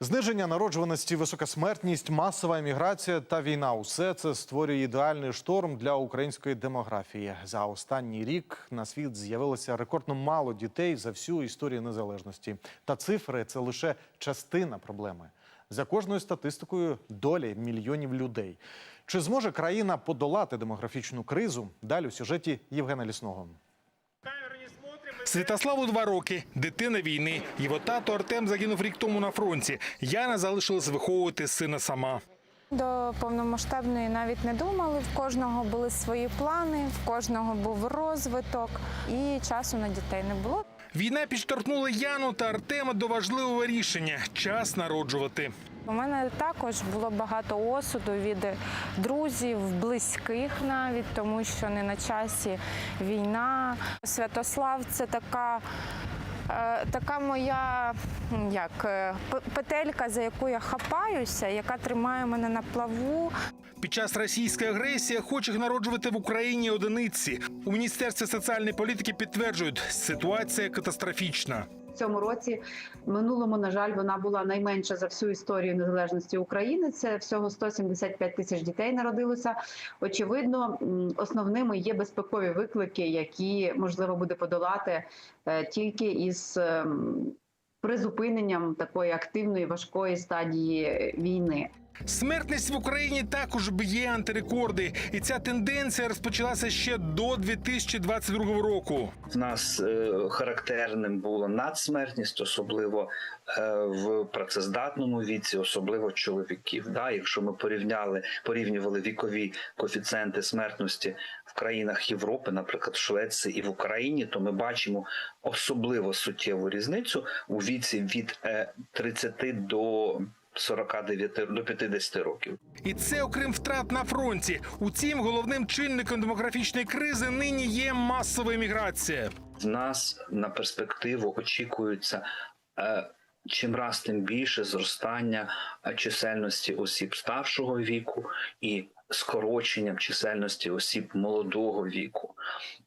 Зниження народжуваності, висока смертність, масова еміграція та війна усе це створює ідеальний шторм для української демографії. За останній рік на світ з'явилося рекордно мало дітей за всю історію незалежності. Та цифри це лише частина проблеми. За кожною статистикою долі мільйонів людей. Чи зможе країна подолати демографічну кризу? Далі у сюжеті Євгена Лісного. Святославу два роки, дитина війни. Його тато Артем загинув рік тому на фронті. Яна залишилась виховувати сина сама. До повномасштабної навіть не думали. В кожного були свої плани, в кожного був розвиток, і часу на дітей не було. Війна підштовхнула Яну та Артема до важливого рішення час народжувати. У мене також було багато осуду від друзів, близьких навіть, тому що не на часі війна. Святослав це така. е, Така моя як е, петелька, за яку я хапаюся, яка тримає мене на плаву. Під час російської агресії охочих народжувати в Україні одиниці. У міністерстві соціальної політики підтверджують, ситуація катастрофічна. Цьому році минулому, на жаль, вона була найменша за всю історію незалежності України. Це всього 175 тисяч дітей народилося. Очевидно, основними є безпекові виклики, які можливо буде подолати е, тільки із ем, призупиненням такої активної важкої стадії війни. Смертність в Україні також б'є антирекорди, і ця тенденція розпочалася ще до 2022 року. В нас е, характерним було надсмертність, особливо е, в працездатному віці, особливо чоловіків. Да, якщо ми порівняли порівнювали вікові коефіцієнти смертності в країнах Європи, наприклад, в Швеції і в Україні, то ми бачимо особливо суттєву різницю у віці від е, 30 до 49 до 50 років. І це окрім втрат на фронті. Утім, головним чинником демографічної кризи нині є масова еміграція. в нас на перспективу очікується е, чим раз тим більше зростання е, чисельності осіб старшого віку і скороченням чисельності осіб молодого віку.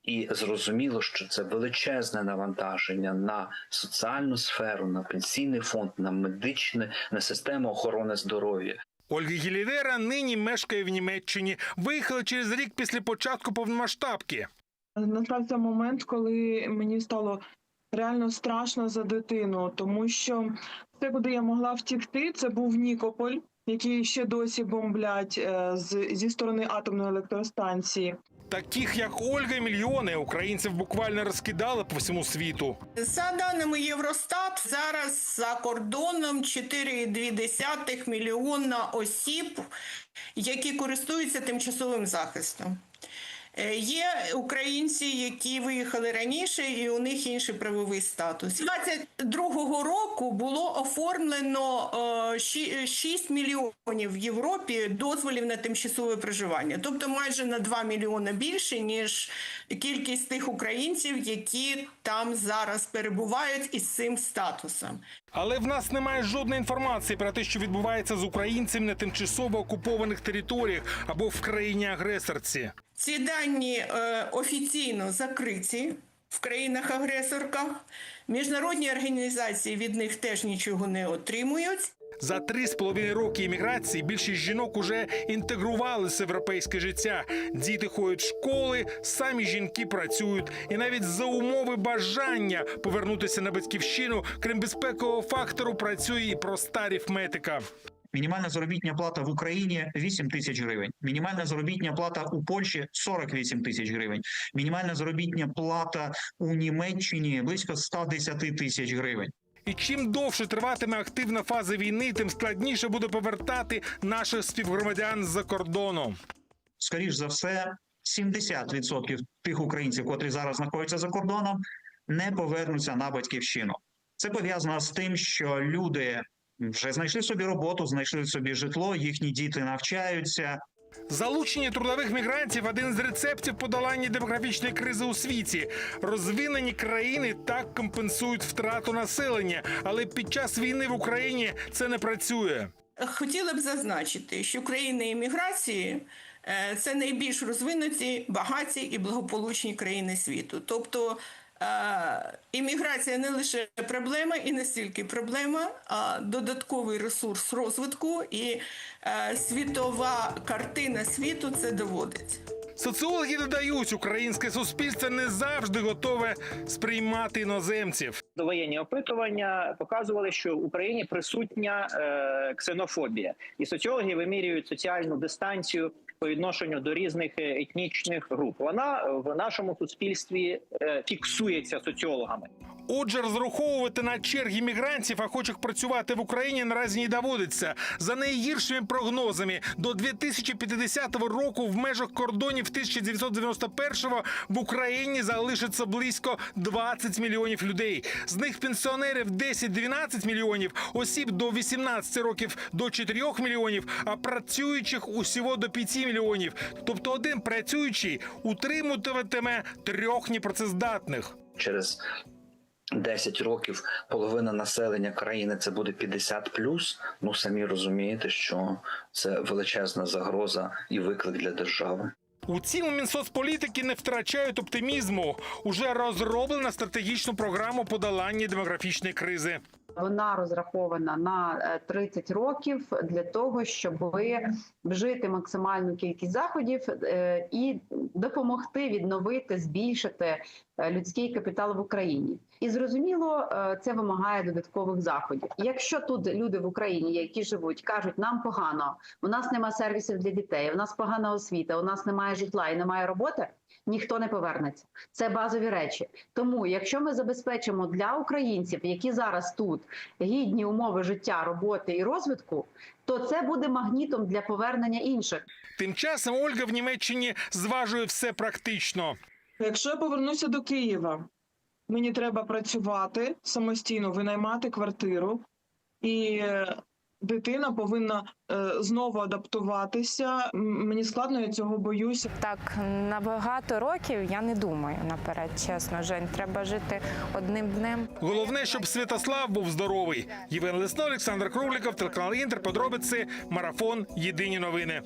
І зрозуміло, що це величезне навантаження на соціальну сферу, на пенсійний фонд, на медичне, на систему охорони здоров'я. Ольга Гілівера нині мешкає в Німеччині. Виїхала через рік після початку повномасштабки. Це момент, коли мені стало реально страшно за дитину, тому що все, куди я могла втікти, це був Нікополь, який ще досі бомблять е, з, зі сторони атомної електростанції. Таких як Ольга, мільйони українців буквально розкидали по всьому світу. За даними Євростат, зараз за кордоном 4,2 мільйона осіб, які користуються тимчасовим захистом. Е, Є українці, які виїхали раніше, і у них інший правовий статус. 22-го року було оформлено е, 6 мільйонів в Європі дозволів на тимчасове проживання, тобто майже на 2 мільйони більше ніж кількість тих українців, які там зараз перебувають із цим статусом. Але в нас немає жодної інформації про те, що відбувається з українцями на тимчасово окупованих територіях або в країні агресорці. Ці дані е, офіційно закриті в країнах-агресорках. Міжнародні організації від них теж нічого не отримують. За три з половиною роки імміграції більшість жінок уже інтегрувалися в європейське життя. Діти ходять в школи, самі жінки працюють, і навіть за умови бажання повернутися на батьківщину, крім безпекового фактору, працює і проста арифметика. Мінімальна заробітня плата в Україні 8 тисяч гривень. Мінімальна заробітня плата у Польщі 48 тисяч гривень. Мінімальна заробітня плата у Німеччині близько 110 тисяч гривень. І чим довше триватиме активна фаза війни, тим складніше буде повертати наших співгромадян з-за кордону. Скоріш за все, 70% тих українців, котрі зараз знаходяться за кордоном, не повернуться на батьківщину. Це пов'язано з тим, що люди вже знайшли собі роботу, знайшли собі житло, їхні діти навчаються, Залучення трудових мігрантів один з рецептів подолання демографічної кризи у світі. Розвинені країни так компенсують втрату населення, але під час війни в Україні це не працює. Хотіла б зазначити, що країни імміграції е, це найбільш розвинуті, багаті і благополучні країни світу. Тобто Імміграція не лише проблема і не стільки проблема, а додатковий ресурс розвитку і е, світова картина світу це доводить. Соціологи додають, українське суспільство не завжди готове сприймати іноземців. довоєнні опитування показували, що в Україні присутня е, ксенофобія, і соціологи вимірюють соціальну дистанцію по відношенню до різних е, етнічних груп. Вона в нашому суспільстві е, фіксується соціологами. Отже, розраховувати на черги мігрантів, охочих працювати в Україні, наразі не доводиться. За найгіршими прогнозами, до 2050 року в межах кордонів 1991-го в Україні залишиться близько 20 мільйонів людей. З них пенсіонерів 10-12 мільйонів, осіб до 18 років до 4 мільйонів, а працюючих усього до 5 мільйонів. Тобто один працюючий утримуватиме трьох непрацездатних. Через 10 років половина населення країни це буде 50 Ну самі розумієте, що це величезна загроза і виклик для держави. У Мінсоцполітики не втрачають оптимізму. Уже розроблена стратегічну програму подолання демографічної кризи. Вона розрахована на е, 30 років для того, щоб вжити максимальну кількість заходів е, і допомогти відновити, збільшити е, людський капітал в Україні. І зрозуміло, е, це вимагає додаткових заходів. Якщо тут люди в Україні, які живуть, кажуть, нам погано, у нас немає сервісів для дітей, у нас погана освіта, у нас немає житла і немає роботи. Ніхто не повернеться. Це базові речі. Тому, якщо ми забезпечимо для українців, які зараз тут гідні умови життя, роботи і розвитку, то це буде магнітом для повернення інших. Тим часом Ольга в Німеччині зважує все практично. Якщо я повернуся до Києва, мені треба працювати самостійно, винаймати квартиру, і е, дитина повинна е, знову адаптуватися. Мені складно, я цього боюся. Так на багато років я не думаю наперед. Чесно, Жень, треба жити одним днем. Головне, щоб Святослав був здоровий. Євген Лесно, Олександр Кругліков, телеканал Інтер. Подробиці, марафон. Єдині новини.